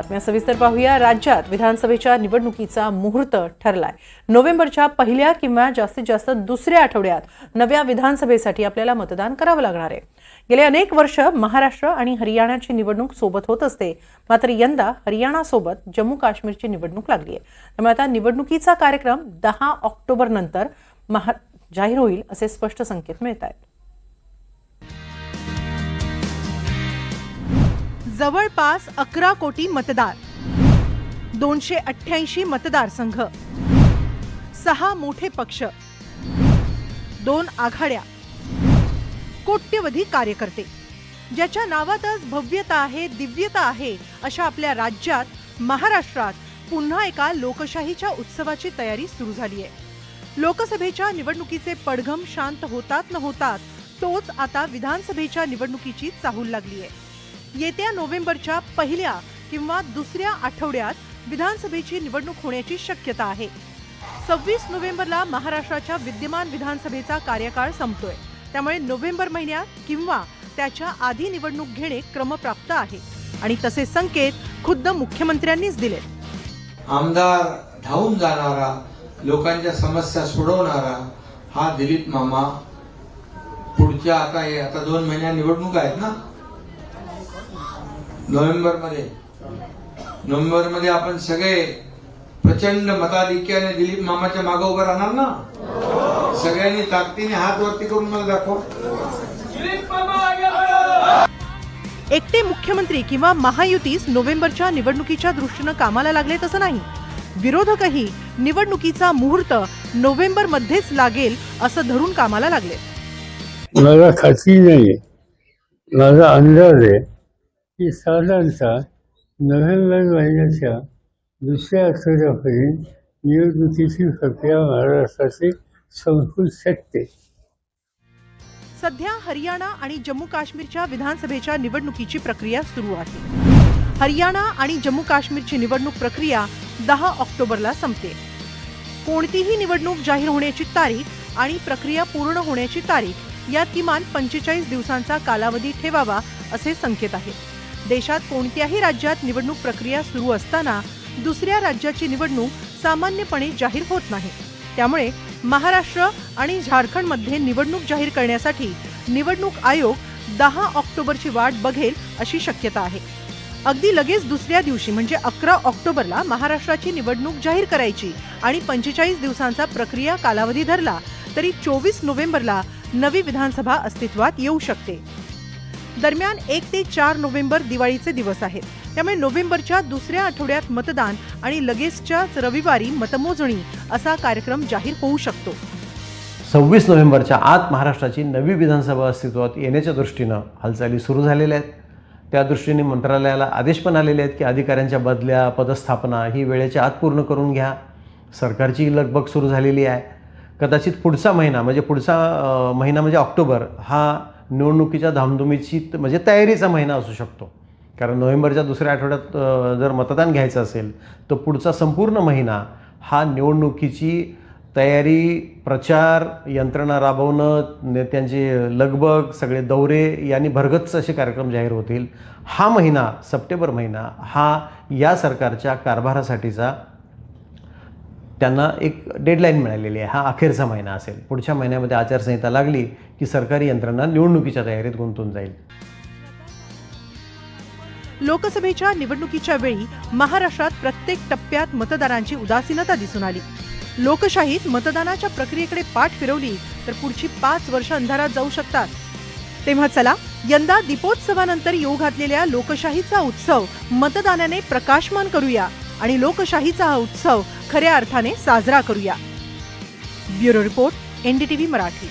बातम्या सविस्तर पाहूया. राज्यात विधानसभेच्या निवडणुकीचा मुहूर्त ठरलाय. नोव्हेंबरच्या पहिल्या किंवा जास्तीत जास्त दुसऱ्या आठवड्यात नव्या विधानसभेसाठी आपल्याला मतदान करावं लागणार आहे. गेले अनेक वर्ष महाराष्ट्र आणि हरियाणाची निवडणूक सोबत होत असते. मात्र यंदा हरियाणासोबत जम्मू काश्मीरची निवडणूक लागली आहे. त्यामुळे आता निवडणुकीचा कार्यक्रम दहा ऑक्टोबर नंतर महा जाहीर होईल असे स्पष्ट संकेत मिळत आहेत जवळपास अकरा कोटी मतदार. दोनशे अठ्ठ्याऐंशी मतदारसंघ. सहा मोठे पक्ष. दोन आघाड्या. कोट्यवधी कार्यकर्ते. ज्याच्या नावातच भव्यता आहे दिव्यता आहे अशा आपल्या राज्यात महाराष्ट्रात पुन्हा एका लोकशाहीच्या उत्सवाची तयारी सुरू झाली आहे लोकसभेच्या निवडणुकीचे पडघम शांत होतात न होतात तोच आता विधानसभेच्या निवडणुकीची चाहूल लागली आहे येत्या नोव्हेंबरच्या पहिल्या किंवा दुसऱ्या आठवड्यात विधानसभेची निवडणूक होण्याची शक्यता आहे. सव्वीस नोव्हेंबरला महाराष्ट्राच्या विद्यमान विधानसभेचा कार्यकाळ संपतोय. त्यामुळे नोव्हेंबर महिन्यात किंवा त्याच्या आधी निवडणूक घेणे क्रमप्राप्त आहे. आणि तसे संकेत खुद्द मुख्यमंत्र्यांनीच दिले आमदार धावून जाणारा लोकांच्या समस्या सोडवणारा हा दिलीप मामा पुढच्या आता आता दोन महिन्या निवडणूक आहेत ना? नोव्हेंबरमध्ये नोव्हेंबरमध्ये आपण सगळे प्रचंड मताधिक्याने दिलीप मामाच्या मागे उभं राहणार ना? सगळ्यांनी ताकदीने हात वरती करून मला दाखव. एकटे मुख्यमंत्री किंवा महायुतीच नोव्हेंबरच्या निवडणुकीच्या दृष्टीनं कामाला लागले तसं नाही. विरोधकही निवडणुकीचा मुहूर्त नोव्हेंबर मध्येच लागेल असं धरून कामाला लागले. मला खात्री नाही माझा अंदाज आहे की साधारणतः नोव्हेंबर महिन्याच्या दुसऱ्या आठवड्यापर्यंत निवडणुकीची प्रक्रिया महाराष्ट्राची संपू शकते. सध्या हरियाणा आणि जम्मू काश्मीरच्या विधानसभेच्या निवडणुकीची प्रक्रिया सुरू आहे. हरियाणा आणि जम्मू काश्मीरची निवडणूक प्रक्रिया दहा ऑक्टोबरला संपते. कोणतीही निवडणूक जाहीर होण्याची तारीख आणि प्रक्रिया पूर्ण होण्याची तारीख यात किमान पंचेचाळीस दिवसांचा कालावधी ठेवावा असे संकेत आहेत. देशात कोणत्याही राज्यात निवडणूक प्रक्रिया सुरू असताना दुसऱ्या राज्याची निवडणूक सामान्यपणे जाहीर होत नाही. त्यामुळे महाराष्ट्र आणि झारखंडमध्ये निवडणूक जाहीर करण्यासाठी निवडणूक आयोग दहा ऑक्टोबरची वाट बघेल अशी शक्यता आहे. अगदी लगेच दुसऱ्या दिवशी म्हणजे अकरा ऑक्टोबरला महाराष्ट्राची निवडणूक जाहीर करायची आणि पंचेचाळीस दिवसांचा प्रक्रिया कालावधी धरला तरी चोवीस नोव्हेंबरला नवी विधानसभा अस्तित्वात येऊ शकते. दरम्यान एक ते चार नोव्हेंबर दिवाळीचे दिवस आहेत. त्यामुळे नोव्हेंबरच्या दुसऱ्या आठवड्यात मतदान आणि लगेचच्याच रविवारी मतमोजणी असा कार्यक्रम जाहीर होऊ शकतो. सव्वीस नोव्हेंबरच्या आत महाराष्ट्राची नवी विधानसभा अस्तित्वात येण्याच्या दृष्टीनं हालचाली सुरू झालेल्या आहेत. त्या दृष्टीने मंत्रालयाला आदेश पण आलेले आहेत की अधिकाऱ्यांच्या बदल्या पदस्थापना ही वेळेच्या आत पूर्ण करून घ्या. सरकारची लगबग सुरू झालेली आहे. कदाचित पुढचा महिना म्हणजे पुढचा महिना म्हणजे ऑक्टोबर हा निवडणुकीच्या धामधुमीची म्हणजे तयारीचा महिना असू शकतो. कारण नोव्हेंबरच्या दुसऱ्या आठवड्यात जर मतदान घ्यायचं असेल तर पुढचा संपूर्ण महिना हा निवडणुकीची तयारी प्रचार यंत्रणा राबवणं नेत्यांचे लगबग सगळे दौरे यांनी भरगच्च असे कार्यक्रम जाहीर होतील. हा महिना सप्टेंबर महिना हा या सरकारच्या कारभारासाठीचा त्यांना एक डेडलाईन मिळालेली आहे. हा अखेरचा महिना असेल. पुढच्या महिन्यामध्ये आचारसंहिता लागली की सरकारी यंत्रणा निवडणुकीच्या तयारीत गुंतून जाईल. लोकसभेच्या निवडणुकीच्या वेळी महाराष्ट्रात प्रत्येक टप्प्यात मतदारांची उदासीनता दिसून आली. लोकशाहीत मतदानाच्या प्रक्रियेकडे पाठ फिरवली तर पुढची पाच वर्ष अंधारात जाऊ शकतात. तेव्हा चला यंदा दीपोत्सवानंतर येऊ घातलेल्या लोकशाहीचा उत्सव मतदानाने प्रकाशमान करूया आणि लोकशाहीचा हा उत्सव खऱ्या अर्थाने साजरा करूया. Bureau report NDTV Marathi.